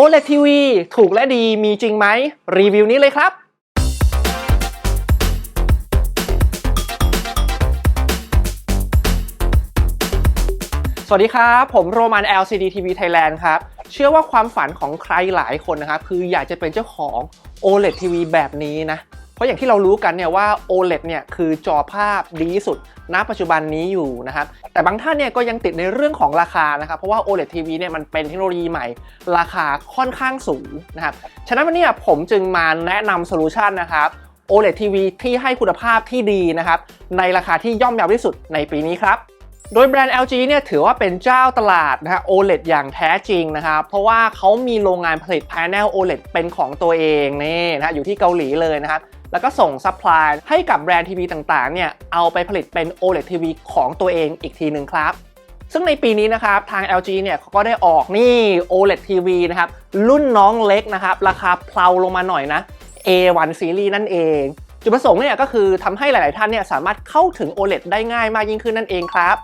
OLED TV ถูกและดีมีจริงไหม รีวิวนี้เลยครับสวัสดีครับ ผมโรมัน LCD TV Thailand ครับ เชื่อว่าความฝันของใครหลายคนนะครับ คืออยากจะเป็นเจ้าของ OLED TV แบบนี้นะ เพราะอย่างที่เรารู้กันเนี่ยว่า OLED เนี่ยคือจอภาพดีที่สุดณปัจจุบันนี้อยู่นะครับแต่บางท่านเนี่ยก็ยังติดในเรื่องของราคานะครับเพราะว่า OLED TV เนี่ยมันเป็นเทคโนโลยีใหม่ ราคาค่อนข้างสูงนะครับฉะนั้นวันนี้ผมจึงมาแนะนำโซลูชันนะครับ OLED TV ที่ให้คุณภาพที่ดีนะครับในราคาที่ย่อมเยาที่สุดในปีนี้ครับโดยแบรนด์ LG เนี่ยถือว่าเป็นเจ้าตลาดนะฮะ OLED อย่างแท้จริงนะครับ เพราะว่าเขามีโรงงานผลิต Panel OLED เป็นของตัวเองนี่นะฮะอยู่ที่เกาหลีเลยนะครับ แล้วก็ส่งซัพพลายให้กับแบรนด์ทีวีต่างๆเนี่ยเอาไปผลิตเป็น OLED TV ของตัวเองอีกทีหนึ่งครับ ซึ่งในปีนี้นะครับทาง LG เนี่ยเขาก็ได้ออกนี่ OLED TV นะครับรุ่นน้องเล็กนะครับราคาเพลาลงมาหน่อยนะ A1 Series นั่นเอง จุดประสงค์เนี่ยก็คือทำให้หลาย ๆ ท่านเนี่ยสามารถเข้าถึง OLED ได้ง่ายมากยิ่งขึ้นนั่นเองครับ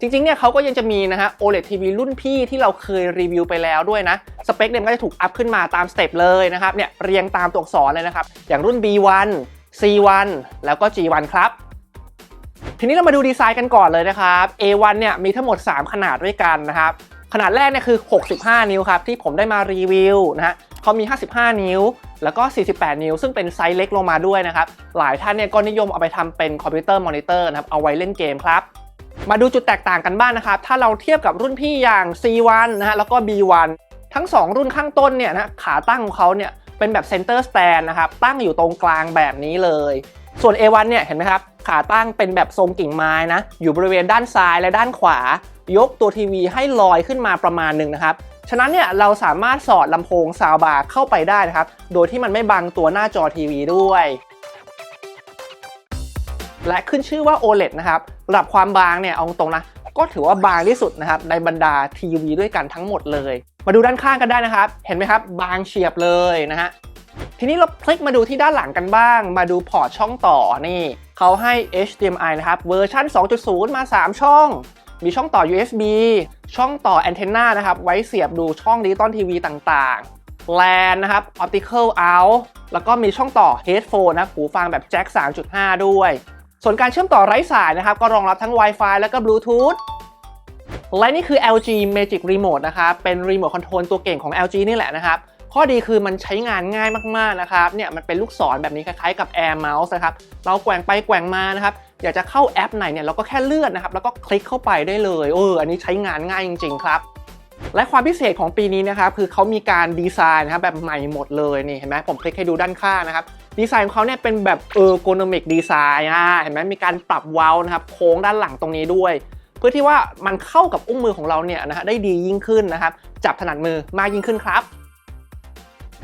จริง ๆ เนี่ยเขาก็ยังจะมีนะฮะ OLED TV รุ่นพี่ที่เราเคยรีวิวไปแล้วด้วยนะ สเปคเนี่ยมันก็จะถูกอัพขึ้นมาตามสเต็ปเลยนะครับเนี่ยเรียงตามตัวอักษรเลยนะครับ อย่างรุ่น B1 C1 แล้วก็ G1 ครับ ทีนี้เรามาดูดีไซน์กันก่อนเลยนะครับ A1 เนี่ยมีทั้งหมด 3 ขนาดด้วยกันนะครับ ขนาดแรกเนี่ยคือ 65 นิ้วครับ ที่ผมได้มารีวิวนะฮะเขามี 55 นิ้ว แล้วก็ 48 นิ้ว ซึ่งเป็นไซส์เล็กลงมาด้วยนะครับ หลายท่านเนี่ยก็นิยมเอาไปทำเป็นคอมพิวเตอร์มอนิเตอร์นะครับ เอาไว้เล่นเกมครับ มาดูจุดแตกต่างกันบ้างนะครับ ถ้าเราเทียบกับรุ่นพี่อย่าง C1 นะฮะ แล้วก็ B1 ทั้ง 2 รุ่นข้างต้นเนี่ยนะขาตั้งของเขาเนี่ยเป็นแบบ Center Stand นะครับ ตั้งอยู่ตรงกลางแบบนี้เลย ส่วน A1 เนี่ยเห็นไหมครับ ขาตั้งเป็นแบบทรงกิ่งไม้นะ อยู่บริเวณด้านซ้ายและด้านขวา ยกตัวทีวีให้ลอยขึ้นมาประมาณหนึ่งนะครับ ฉะนั้นเนี่ยเราสามารถสอดลำโพงซาวบาร์เข้าไปได้นะครับ โดยที่มันไม่บังตัวหน้าจอทีวีด้วยและขึ้นชื่อว่า OLED นะครับระดับความบางเนี่ยเอาตรงนะ ก็ถือว่าบางที่สุดนะครับ ในบรรดาทีวีด้วยกันทั้งหมดเลย มาดูด้านข้างกันได้นะครับ เห็นไหมครับ บางเฉียบเลยนะฮะ ทีนี้เราคลิกมาดูที่ด้านหลังกันบ้าง มาดูพอร์ตช่องต่อนี่ เขาให้ HDMI นะครับ เวอร์ชัน2.0 มา 3 ช่อง มีช่องต่อ USB ช่องต่อแอนเทนนานะครับไว้เสียบดูช่องดิจิตอลทีวีต่างๆ LAN นะครับ Optical out แล้วก็มีช่องต่อ Headphone นะหูฟังแบบแจ็ค3.5 ด้วย ส่วนการเชื่อมต่อไร้สายนะครับก็รองรับทั้ง Wi-Fi แล้วก็ Bluetooth และนี่คือ LG Magic Remote นะครับ เป็นรีโมทคอนโทรลตัวเก่งของ LG นี่แหละนะครับ ข้อดีคือมันใช้งานง่ายมากๆนะครับ เนี่ยมันเป็นลูกศรแบบนี้คล้ายๆกับ Air Mouse นะครับ เราแกว่งไปแกว่งมานะครับ อยากจะเข้าแอปไหนเนี่ยเราก็แค่เลื่อนนะครับแล้วก็คลิกเข้าไปได้เลยเอออันนี้ใช้งานง่ายจริง ๆ ครับและความพิเศษของปีนี้นะครับคือเขามีการดีไซน์นะครับแบบใหม่หมดเลยนี่เห็นไหมผมคลิกให้ดูด้านข้างนะครับดีไซน์ของเขาเนี่ยเป็นแบบเออร์โกนอมิกดีไซน์อะเห็นไหมมีการปรับเว้านะครับโค้งด้านหลังตรงนี้ด้วย เพื่อที่ว่ามันเข้ากับอุ้งมือของเราเนี่ยนะฮะได้ดียิ่งขึ้นนะครับจับถนัดมือมากยิ่งขึ้นครับ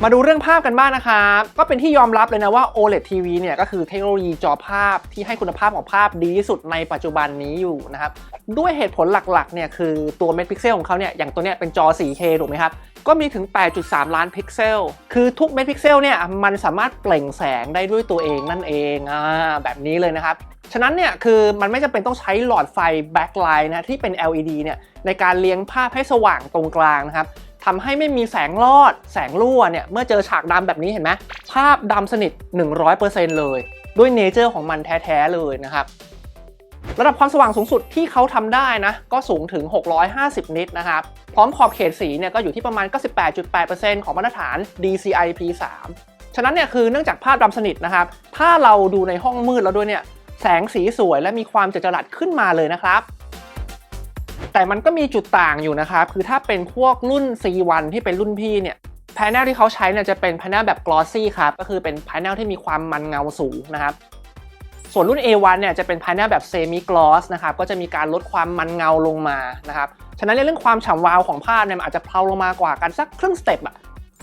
มาดูเรื่องภาพกันบ้างนะครับ ก็เป็นที่ยอมรับเลยนะว่า OLED TV เนี่ยก็คือเทคโนโลยีจอภาพที่ให้คุณภาพของภาพดีที่สุดในปัจจุบันนี้อยู่นะครับ ด้วยเหตุผลหลักๆเนี่ยคือตัวเม็ดพิกเซลของเขาเนี่ยอย่างตัวเนี้ยเป็นจอ 4K ถูกไหมครับก็มีถึง 8.3 ล้านพิกเซล คือทุกเม็ดพิกเซลเนี่ยมันสามารถเปล่งแสงได้ด้วยตัวเองนั่นเองอ่าแบบนี้เลยนะครับ ฉะนั้นเนี่ยคือมันไม่จำเป็นต้องใช้หลอดไฟแบ็คไลท์นะที่เป็น LED เนี่ยในการเลี้ยงภาพให้สว่างตรงกลางนะครับ ทำให้ไม่มีแสงลอด แสงรั่วเนี่ย เมื่อเจอฉากดำแบบนี้เห็นไหมภาพดำสนิท 100%เลย ด้วยเนเจอร์ของมันแท้ๆเลยนะครับระดับความสว่างสูงสุดที่เขาทำได้นะก็สูงถึง 650 นิตนะครับพร้อมขอบเขตสีเนี่ยก็อยู่ที่ประมาณ 98.8%ของมาตรฐาน DCI P3 ฉะนั้นเนี่ยคือเนื่องจากภาพดำสนิทนะครับ ถ้าเราดูในห้องมืดแล้วด้วยเนี่ยแสงสีสวยและมีความเจิดจรัสขึ้นมาเลยนะครับ แต่มันก็มีจุดต่างอยู่นะครับ คือถ้าเป็นพวกรุ่น C1 ที่เป็นรุ่นพี่เนี่ยแผงที่เขาใช้เนี่ยจะเป็นแผงแบบ glossy ครับ ก็คือเป็นแผงที่มีความมันเงาสูงนะครับ ส่วนรุ่น A1 เนี่ยจะเป็นแผงแบบ semi gloss นะครับ ก็จะมีการลดความมันเงาลงมานะครับ ฉะนั้นในเรื่องความฉ่ำวาวของภาพเนี่ยมันอาจจะเพลาลงมากว่ากันสักครึ่งสเต็ปอะ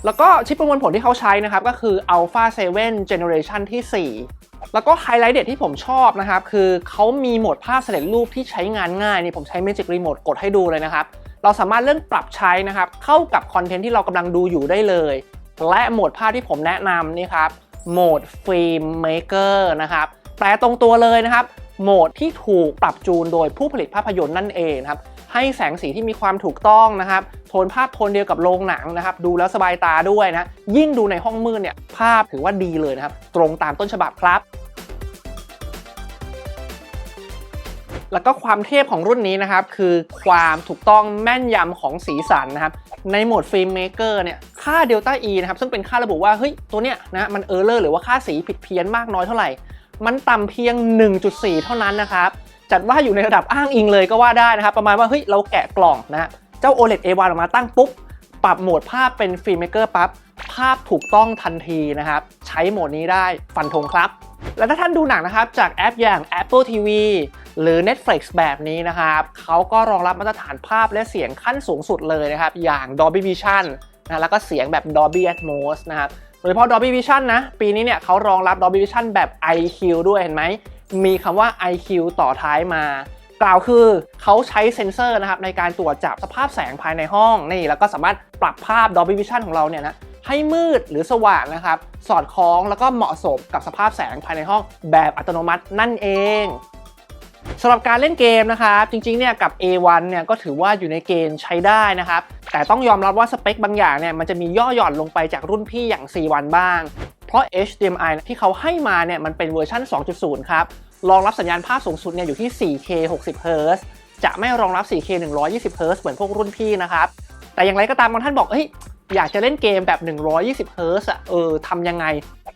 แล้วก็ชิปประมวลผลที่เขาใช้นะครับ ก็คือ Alpha 7 Generation ที่ 4 แล้วก็ไฮไลท์เด็ดที่ผมชอบนะครับคือเขามีโหมดภาพเสด็จรูปที่ใช้งานง่ายนี่ผมใช้ Magic Remote กดให้ดูเลยนะครับ เราสามารถเลื่อนปรับใช้นะครับเข้ากับคอนเทนต์ที่เรากำลังดูอยู่ได้เลย และโหมดภาพที่ผมแนะนำนี่ครับโหมด Film Maker นะครับแปลตรงตัวเลยนะครับโหมดที่ถูกปรับจูนโดยผู้ผลิตภาพยนตร์นั่นเองครับ ให้แสงสีที่มีความถูกต้องนะครับโทนภาพโทนเดียวกับโรงหนังนะครับดูแล้วสบายตาด้วยนะยิ่งดูในห้องมืดเนี่ยภาพถือว่าดีเลยนะครับตรงตามต้นฉบับครับแล้วก็ความเทพของรุ่นนี้นะครับ คือความถูกต้องแม่นยำของสีสันนะครับ ในโหมดฟิล์มเมเกอร์เนี่ยค่าเดลต้า E นะครับ ซึ่งเป็นค่าระบุว่า เฮ้ย ตัวเนี้ยนะมันเออร์เลอร์หรือว่าค่าสีผิดเพี้ยนมากน้อยเท่าไหร่ มันต่ำเพียง 1.4 เท่านั้นนะครับ จัดว่าอยู่ในระดับอ้างอิงเลยก็ว่าได้นะครับ ประมาณว่าเฮ้ยเราแกะกล่องนะเจ้า OLED A1 ออกมาตั้งปุ๊บ ปรับโหมดภาพเป็นฟิล์มเมเกอร์ปั๊บภาพถูกต้องทันทีนะครับใช้โหมดนี้ได้ฟันธงครับและถ้าท่านดูหนังนะครับจากแอปอย่าง Apple TV หรือ Netflix แบบนี้นะครับเขาก็รองรับมาตรฐานภาพและเสียงขั้นสูงสุดเลยนะครับ อย่าง Dolby Vision นะแล้วก็เสียงแบบ Dolby Atmos นะครับโดยเฉพาะ Dolby Vision นะ ปีนี้เนี่ยเขารองรับ Dolby Vision แบบ IQ ด้วยเห็นไหม มีคำว่า IQ ต่อท้ายมา กล่าวคือเขาใช้เซ็นเซอร์นะครับในการตรวจจับสภาพแสงภายในห้องนี่แล้วก็สามารถปรับภาพ Dolby Vision ของเราเนี่ยนะให้มืดหรือสว่างนะครับ สอดคล้องแล้วก็เหมาะสมกับสภาพแสงภายในห้องแบบอัตโนมัตินั่นเองสำหรับการเล่นเกมนะครับจริงๆเนี่ยกับ A1 เนี่ยก็ถือว่าอยู่ในเกณฑ์ใช้ได้นะครับ แต่ต้องยอมรับว่าสเปคบางอย่างเนี่ยมันจะมีย่อหย่อนลงไปจากรุ่นพี่อย่าง C1 บ้าง เพราะ HDMI ที่เขาให้มาเนี่ยมันเป็นเวอร์ชัน2.0 ครับ รองรับสัญญาณภาพสูงสุดเนี่ยอยู่ที่ 4K 60 Hz จะไม่รองรับ 4K 120 Hz เหมือนพวกรุ่นพี่นะครับ แต่อย่างไรก็ตามบางท่านบอกเฮ้ยอยากจะเล่นเกมแบบ 120 Hz อะเออทำยังไง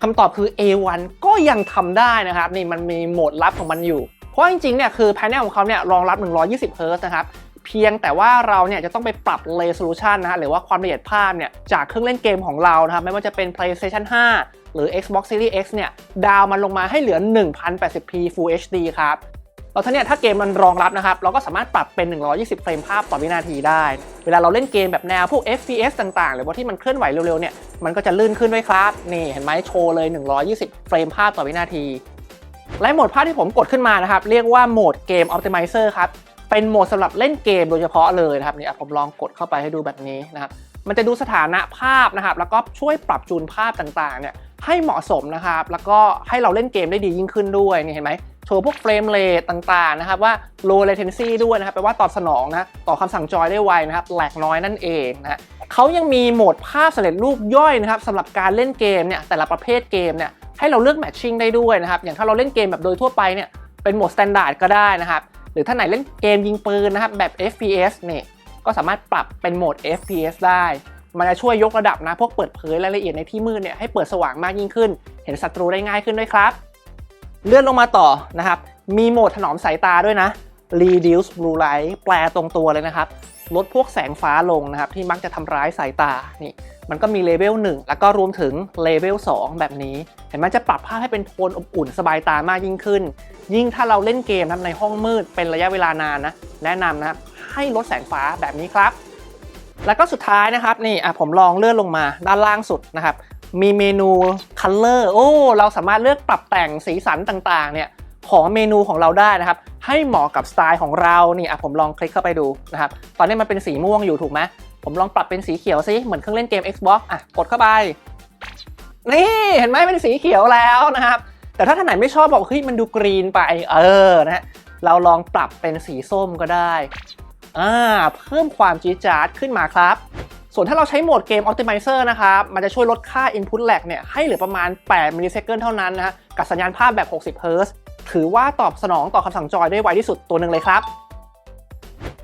คำตอบคือ A1 ก็ยังทำได้นะครับ นี่มันมีโหมดลับของมันอยู่ เพราะจริงๆเนี่ยคือ panel ของเขาเนี่ยรองรับ 120 Hz นะครับ เพียงแต่ว่าเราเนี่ยจะต้องไปปรับ resolution นะฮะหรือว่าความละเอียดภาพเนี่ยจากเครื่องเล่นเกมของเรานะครับไม่ว่าจะเป็น PlayStation 5 หรือ Xbox Series X เนี่ยดาวมันลงมาให้เหลือ 1080p Full HD ครับแล้วถ้าเนี่ยถ้าเกมมันรองรับนะครับ เราก็สามารถปรับเป็น 120 เฟรมภาพต่อวินาทีได้ เวลาเราเล่นเกมแบบแนวพวก FPS ต่าง ๆ หรือว่าที่มันเคลื่อนไหวเร็ว ๆ เนี่ย มันก็จะลื่นขึ้นด้วยครับ นี่เห็นไหมโชว์เลย 120 เฟรมภาพต่อวินาที และโหมดภาพที่ผมกดขึ้นมานะครับ เรียกว่าโหมดเกม Optimizer ครับ เป็นโหมดสำหรับเล่นเกมโดยเฉพาะเลยนะครับนี่ผมลองกดเข้าไปให้ดูแบบนี้นะครับมันจะดูสถานะภาพนะครับ แล้วก็ช่วยปรับจูนภาพต่างๆเนี่ยให้เหมาะสมนะครับ แล้วก็ให้เราเล่นเกมได้ดียิ่งขึ้นด้วยนี่เห็นไหมโชว์พวกเฟรมเรทต่างๆนะครับว่า low latency ด้วยนะครับแปลว่าตอบสนองนะต่อคำสั่งจอยได้ไวนะครับแหลกน้อยนั่นเองนะเขายังมีโหมดภาพสำเร็จรูปย่อยนะครับสำหรับการเล่นเกมเนี่ยแต่ละประเภทเกมเนี่ยให้เราเลือกแมทชิ่งได้ด้วยนะครับอย่างถ้าเราเล่นเกมแบบโดยทั่วไปเนี่ยเป็นโหมด standard ก็ได้นะครับ หรือถ้าไหนเล่นเกมยิงปืนนะครับแบบ FPS เนี่ยก็สามารถปรับเป็นโหมด FPS ได้ มันจะช่วยยกระดับนะพวกเปิดเผยรายละเอียดในที่มืดเนี่ยให้เปิดสว่างมากยิ่งขึ้น เห็นศัตรูได้ง่ายขึ้นด้วยครับ เลื่อนลงมาต่อนะครับ มีโหมดถนอมสายตาด้วยนะ reduce blue light แปลตรงตัวเลยนะครับ ลดพวกแสงฟ้าลงนะครับที่มักจะทำร้ายสายตานี่มันก็มีเลเวล1แล้วก็รวมถึงเลเวล2แบบนี้ เห็นไหมจะปรับภาพให้เป็นโทนอบอุ่นสบายตามากยิ่งขึ้น ยิ่งถ้าเราเล่นเกมนะในห้องมืดเป็นระยะเวลานานนะแนะนำนะครับให้ลดแสงฟ้าแบบนี้ครับ แล้วก็สุดท้ายนะครับนี่อะผมลองเลื่อนลงมาด้านล่างสุดนะครับมีเมนู Color โอ้เราสามารถเลือกปรับแต่งสีสันต่างๆเนี่ยของเมนูของเราได้นะครับ ให้เหมาะกับสไตล์ของเรานี่อะผมลองคลิกเข้าไปดูนะครับตอนนี้มันเป็นสีม่วงอยู่ถูกไหมผมลองปรับเป็นสีเขียวซิเหมือนเครื่องเล่นเกม Xbox อะกดเข้าไป นี่เห็นไหมเป็นสีเขียวแล้วนะครับ แต่ถ้าท่านไหนไม่ชอบบอกเฮ้ยมันดูกรีนไปเออนะฮะเราลองปรับเป็นสีส้มก็ได้อ่าเพิ่มความจี๊ดจ๊าดขึ้นมาครับ ส่วนถ้าเราใช้โหมดเกม Optimizer นะครับ มันจะช่วยลดค่า Input lag เนี่ยให้เหลือประมาณ 8 มิลลิเซคันเท่านั้นนะฮะกับสัญญาณภาพแบบ 60 Hz ถือว่าตอบสนองต่อคำสั่งจอยได้ไวที่สุดตัวหนึ่งเลยครับ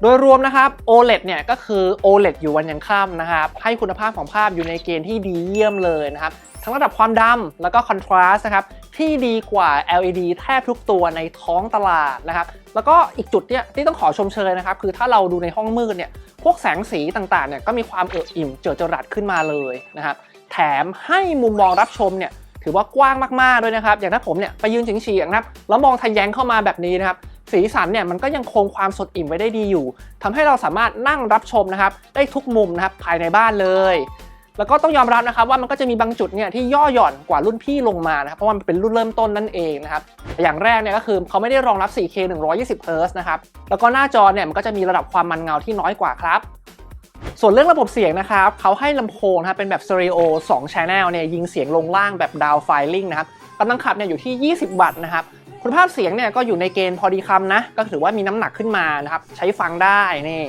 โดยรวมนะครับ OLED เนี่ยก็คือ OLED อยู่วันยังค่ำนะครับ ให้คุณภาพของภาพอยู่ในเกณฑ์ที่ดีเยี่ยมเลยนะครับ ทั้งระดับความดำแล้วก็คอนทราสต์นะครับที่ดีกว่า LED แทบทุกตัวในท้องตลาดนะครับ แล้วก็อีกจุดเนี่ยที่ต้องขอชมเชยนะครับ คือถ้าเราดูในห้องมืดเนี่ยพวกแสงสีต่างๆเนี่ยก็มีความเอิบอิ่มเจิดจรัสขึ้นมาเลยนะครับ แถมให้มุมมองรับชมเนี่ย ถือว่ากว้างมากๆด้วยนะครับ อย่างถ้าผมเนี่ยไปยืนเฉียงๆนะครับแล้วมองทะแยงเข้ามาแบบนี้นะครับสีสันเนี่ยมันก็ยังคงความสดอิ่มไว้ได้ดีอยู่ทำให้เราสามารถนั่งรับชมนะครับได้ทุกมุมนะครับภายในบ้านเลย แล้วก็ต้องยอมรับนะครับว่ามันก็จะมีบางจุดเนี่ยที่ย่อหย่อนกว่ารุ่นพี่ลงมานะครับเพราะมันเป็นรุ่นเริ่มต้นนั่นเองนะครับอย่างแรกเนี่ยก็คือเขาไม่ได้รองรับ 4K 120 Hz นะครับแล้วก็หน้าจอเนี่ยมันก็จะมีระดับความมันเงาที่น้อยกว่าครับ ส่วนเรื่องระบบเสียงนะครับเขาให้ลำโพงนะครับเป็นแบบสเตอริโอ2 Channel เนี่ยยิงเสียงลงล่างแบบดาวไฟลิงนะครับกำลังขับเนี่ยอยู่ที่ 20 วัตต์นะครับคุณภาพเสียงเนี่ยก็อยู่ในเกณฑ์พอดีคำนะ ก็ถือว่ามีน้ำหนักขึ้นมานะครับใช้ฟังได้นี่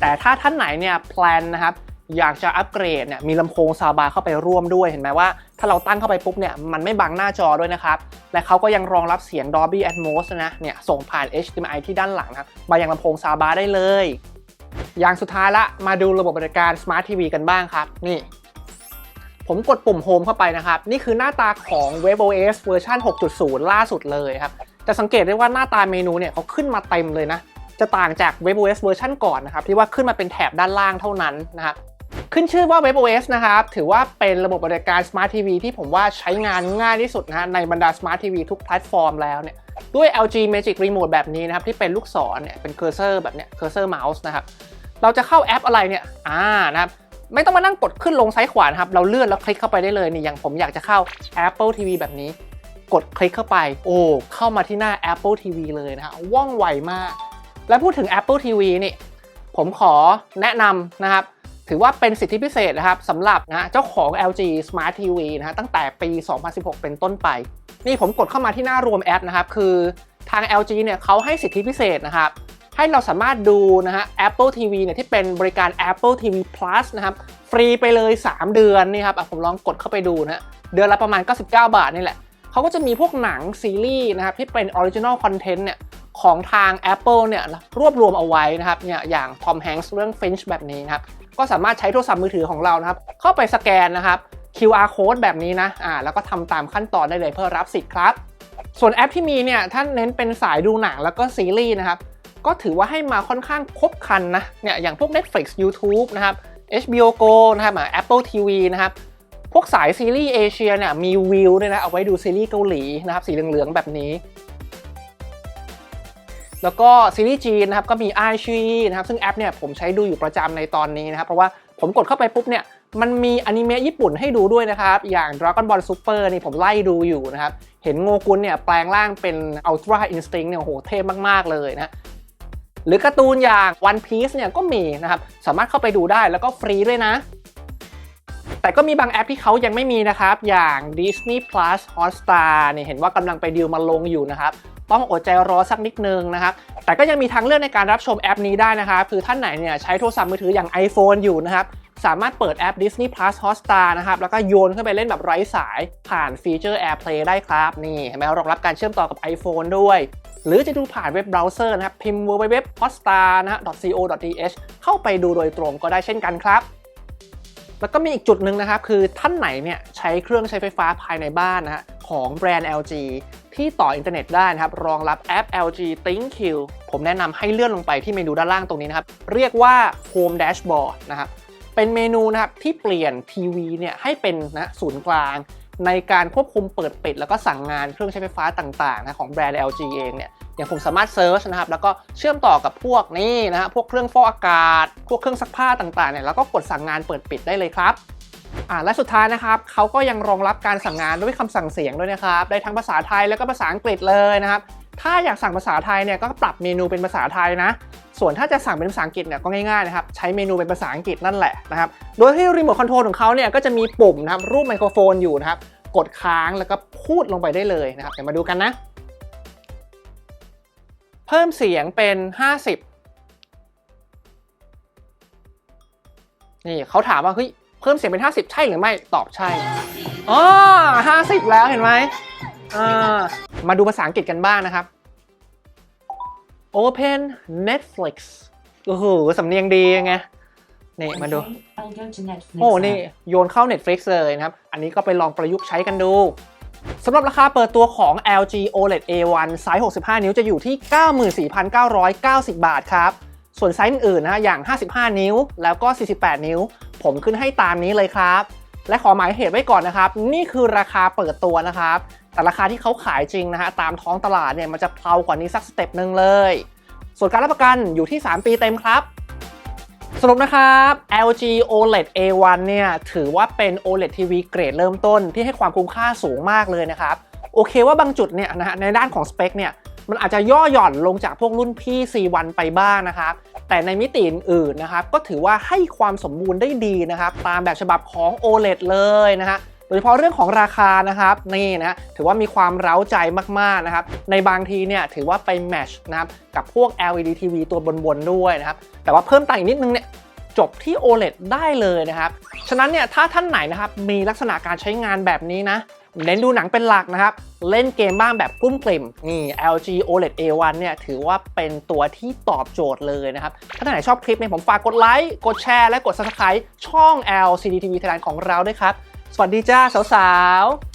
แต่ถ้าท่านไหนเนี่ยแพลนนะครับ อยากจะอัปเกรดเนี่ยมีลำโพงซาวบาร์เข้าไปร่วมด้วยเห็นไหมว่า ถ้าเราตั้งเข้าไปปุ๊บเนี่ยมันไม่บังหน้าจอด้วยนะครับ และเขาก็ยังรองรับเสียง Dolby Atmos นะเนี่ยส่งผ่าน HDMI ที่ด้านหลังนะครับมายังลำโพงซาวบาร์ได้เลย อย่างสุดท้ายละมาดูระบบบริการ Smart TV กันบ้างครับ นี่ ผมกดปุ่ม Home เข้าไปนะครับ นี่คือหน้าตาของ WebOS เวอร์ชัน6.0 ล่าสุดเลยครับจะสังเกตได้ว่าหน้าตาเมนูเนี่ยเขาขึ้นมาเต็มเลยนะจะต่างจาก WebOS เวอร์ชันก่อนนะครับที่ว่าขึ้นมาเป็นแถบด้านล่างเท่านั้นนะครับ ขึ้นชื่อว่า WebOS นะครับ ถือว่าเป็นระบบบริการ Smart TV ที่ผมว่าใช้งานง่ายที่สุดนะฮะในบรรดา Smart TV ทุกแพลตฟอร์มแล้วเนี่ยด้วย LG Magic Remote แบบนี้นะครับ ที่เป็นลูกศรเนี่ยเป็นเคอร์เซอร์แบบเนี้ยเคอร์เซอร์เมาส์นะครับ เราจะเข้าแอปอะไรเนี่ยอ่านะครับไม่ต้องมานั่งกดขึ้นลงซ้ายขวานครับ เราเลื่อนแล้วคลิกเข้าไปได้เลยนี่อย่างผมอยากจะเข้า Apple TV แบบนี้ กดคลิกเข้าไป โอ้เข้ามาที่หน้า Apple TV เลยนะฮะว่องไวมาก และพูดถึง Apple TV นี่ผมขอแนะนำนะครับ ถือว่าเป็นสิทธิพิเศษนะครับสำหรับนะเจ้าของ LG Smart TV นะฮะตั้งแต่ปี 2016 เป็นต้นไป นี่ผมกดเข้ามาที่หน้ารวมแอปนะครับ คือทาง LG เนี่ยเขาให้สิทธิพิเศษนะครับ ให้เราสามารถดูนะฮะ Apple TV เนี่ยที่เป็นบริการ Apple TV Plus นะครับ ฟรีไปเลย 3 เดือนนี่ครับผมลองกดเข้าไปดูนะเดือนละประมาณ 99 บาทนี่แหละเขาก็จะมีพวกหนังซีรีส์นะครับที่เป็น Original Content เนี่ยของทาง Apple เนี่ยรวบรวมเอาไว้นะครับเนี่ยอย่าง Tom Hanks เรื่อง Finch แบบนี้นะครับ ก็สามารถใช้โทรศัพท์มือถือของเรานะครับ เข้าไปสแกนนะครับ QR code แบบนี้นะอ่าแล้วก็ทำตามขั้นตอนได้เลยเพื่อรับสิทธิ์ครับ ส่วนแอปที่มีเนี่ยท่านเน้นเป็นสายดูหนังแล้วก็ซีรีส์นะครับ ก็ถือว่าให้มาค่อนข้างครบครันนะเนี่ยอย่างพวก Netflix YouTube นะครับ HBO Go นะครับ Apple TV นะครับ พวกสายซีรีส์เอเชียเนี่ยมีวิวด้วยนะเอาไว้ดูซีรีส์เกาหลีนะครับสีเหลืองๆแบบนี้ แล้วก็ซีรีส์จีนนะครับก็มี i อชีนะครับซึ่งแอปเนี่ยผมใช้ดูอยู่ประจำในตอนนี้นะครับเพราะว่าผมกดเข้าไปปุ๊บเนี่ยมันมีอนิเมะญี่ปุ่นให้ดูด้วยนะครับ อย่าง Dragon Ball Super นี่ผมไล่ดูอยู่นะครับ เห็นโงกุนเนี่ยแปลงร่างเป็น Ultra Instinct เนี่ยโอ้โหเท่มาก ๆ เลยนะหรือการ์ตูนอย่าง One Piece เนี่ยก็มีนะครับ สามารถเข้าไปดูได้แล้วก็ฟรีด้วยนะ แต่ก็มีบางแอปที่เขายังไม่มีนะครับ อย่าง Disney Plus Hotstar เนี่ยเห็นว่ากำลังไปดีลมาลงอยู่นะครับ ต้องอดใจรอสักนิดนึงนะครับ แต่ก็ยังมีทางเลือกในการรับชมแอปนี้ได้นะครับคือท่านไหนเนี่ยใช้โทรศัพท์มือถืออย่าง iPhone อยู่นะครับสามารถเปิดแอป Disney Plus Hotstar นะครับ แล้วก็โยนเข้าไปเล่นแบบไร้สายผ่านฟีเจอร์ AirPlay ได้ครับ นี่เห็นไหมรองรับการเชื่อมต่อกับ iPhone ด้วย หรือจะดูผ่านเว็บเบราว์เซอร์นะครับ พิมพ์ www.hotstar นะฮะ .co.th เข้าไปดูโดยตรงก็ได้เช่นกันครับ แล้วก็มีอีกจุดหนึ่งนะครับ คือท่านไหนเนี่ยใช้เครื่องใช้ไฟฟ้าภายในบ้านนะฮะของแบรนด์ LG ที่ต่ออินเทอร์เน็ตได้นะครับรองรับแอป LG ThinkQ ผมแนะนำให้เลื่อนลงไปที่เมนูด้านล่างตรงนี้นะครับ เรียกว่า Home Dashboard นะครับเป็นเมนูนะครับที่เปลี่ยนทีวีเนี่ยให้เป็นนะศูนย์กลาง ในการควบคุมเปิดปิด แล้วก็สั่งงานเครื่องใช้ไฟฟ้าต่างๆนะของแบรนด์ LG เองเนี่ยอย่างผมสามารถเซิร์ชนะครับแล้วก็เชื่อมต่อกับพวกนี่นะฮะพวกเครื่องฟอกอากาศ พวกเครื่องซักผ้าต่างๆเนี่ยแล้วก็กดสั่งงานเปิดปิดได้เลยครับ อ่าและสุดท้ายนะครับเขาก็ยังรองรับการสั่งงานด้วยคำสั่งเสียงด้วยนะครับได้ทั้งภาษาไทยแล้วก็ภาษาอังกฤษเลยนะครับถ้าอยากสั่งภาษาไทยเนี่ยก็ปรับเมนูเป็นภาษาไทยนะ ส่วนถ้าจะสั่งเป็นภาษาอังกฤษเนี่ยก็ง่ายๆนะครับใช้เมนูเป็นภาษาอังกฤษนั่นแหละนะครับโดยที่รีโมทคอนโทรลของเขาเนี่ยก็จะมีปุ่มนะครับรูปไมโครโฟนอยู่นะครับกดค้างแล้วก็พูดลงไปได้เลยนะครับเดี๋ยวมาดูกันนะ เพิ่มเสียงเป็น 50 นี่เขาถามว่าเฮ้ย เพิ่มเสียงเป็น 50 ใช่หรือไม่ตอบใช่อ๋อ50 แล้วเห็นไหมอ่ามาดูภาษาอังกฤษกันบ้างนะครับ Open Netflix โอ้โหสำเนียงดีไงนี่มาดู Okay, I'll go to Netflix โอ้ now. นี่โยนเข้า Netflix เลยนะครับ อันนี้ก็ไปลองประยุกต์ใช้กันดูสำหรับราคาเปิดตัวของ LG OLED A1 ไซส์ 65 นิ้วจะอยู่ที่ 94,990 บาทครับ ส่วนไซส์อื่นนะฮะอย่าง 55 นิ้ว แล้วก็ 48 นิ้ว ผมขึ้นให้ตามนี้เลยครับ และขอหมายเหตุไว้ก่อนนะครับ นี่คือราคาเปิดตัวนะครับ แต่ราคาที่เขาขายจริงนะฮะตามท้องตลาดเนี่ยมันจะเพลากว่านี้สักสเต็ปหนึ่งเลย ส่วนการรับประกันอยู่ที่ 3 ปีเต็มครับสรุปนะครับ LG OLED A1 เนี่ยถือว่าเป็น OLED TV เกรดเริ่มต้นที่ให้ความคุ้มค่าสูงมากเลยนะครับ โอเคว่าบางจุดเนี่ยนะฮะในด้านของสเปคเนี่ย มันอาจจะย่อหย่อนลงจากพวกรุ่นพี่ C1 ไปบ้างนะครับแต่ในมิติอื่นๆนะครับก็ถือว่าให้ความสมบูรณ์ได้ดีนะครับตามแบบฉบับของ OLED เลยนะฮะโดยเฉพาะเรื่องของราคานะครับนี่นะถือว่ามีความเร้าใจมากๆนะครับในบางทีเนี่ยถือว่าไปแมชนะครับกับพวก LED TV ตัวบนๆด้วยนะครับแต่ว่าเพิ่มตังอีกนิดนึงเนี่ยจบที่ OLED ได้เลยนะครับ ฉะนั้นเนี่ยถ้าท่านไหนนะครับมีลักษณะการใช้งานแบบนี้นะ เน้นดูหนังเป็นหลักนะครับ เล่นเกมบ้างแบบกลุ้มกลิ่มนี่ LG OLED A1 เนี่ยถือว่าเป็นตัวที่ตอบโจทย์เลยนะครับ ถ้าท่านไหนชอบคลิปนี้ผมฝากกดไลค์กดแชร์และกด Subscribe ช่อง LCD TV Thailand ของเราด้วยครับ สวัสดีจ้าสาวๆ